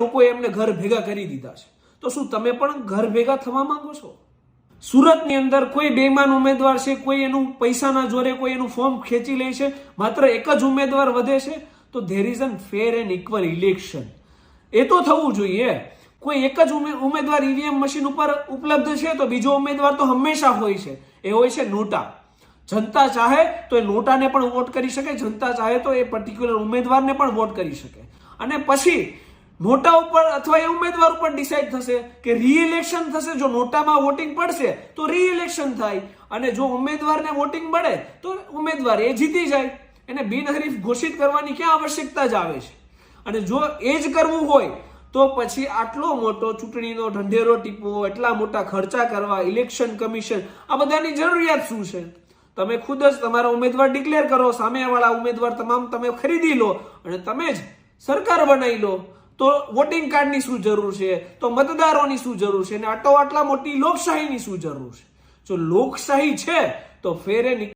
લોકોએ એમને ઘર ભેગા કરી દીધા છે. તો શું તમે પણ ઘર ભેગા થવા માંગો છો? સુરતની અંદર કોઈ બેમાન ઉમેદવાર છે, કોઈ એનું પૈસાના જોરે કોઈ એનું ફોર્મ ખેંચી લે છે, માત્ર એક જ ઉમેદવાર વધે છે? તો there is an fair and equal election એ તો થવું જોઈએ. કોઈ એક જ ઉમે- ઉમેદવાર ઈવીએમ મશીન ઉપર ઉપલબ્ધ છે તો બીજો ઉમેદવાર તો હંમેશા હોય છે. એ હોય છે નોટા જનતા ચાહે તો એ નોટાને પણ વોટ કરી શકે, જનતા ચાહે તો એ પર્ટિક્યુલર ઉમેદવારને પણ વોટ કરી શકે. અને પછી નોટા ઉપર અથવા એ ઉમેદવાર ઉપર ડિસાઈડ થશે કે રીઇલેક્શન થશે, જો નોટામાં વોટિંગ પડશે, તો રીઇલેક્શન થાય. અને જો ઉમેદવારને વોટિંગ મળે, તો ઉમેદવાર એ જીતી જાય. એને બિનહરીફ ઘોષિત કરવાની ક્યાં આવશ્યકતા જ આવે છે? અને જો એ જ કરવું હોય, તો પછી આટલો મોટો ચૂંટણીનો ઢંઢેરો ટીપવો, એટલા મોટા ખર્ચા કરવા ઇલેક્શન કમિશન આ બધાની જરૂરિયાત શું છે? તમે ખુદ જ તમારા ઉમેદવાર ડિક્લેર કરો સામેવાળા ઉમેદવાર તમામ તમે ખરીદી લો અને તમે જ સરકાર બનાવી લો. તો વોટિંગ કાર્ડની શું જરૂર છે? તો મતદારોની શું જરૂર છે? અને આટલો આટલા મોટી લોકશાહીની શું જરૂર છે? જો લોકશાહી છે, તો ફેરે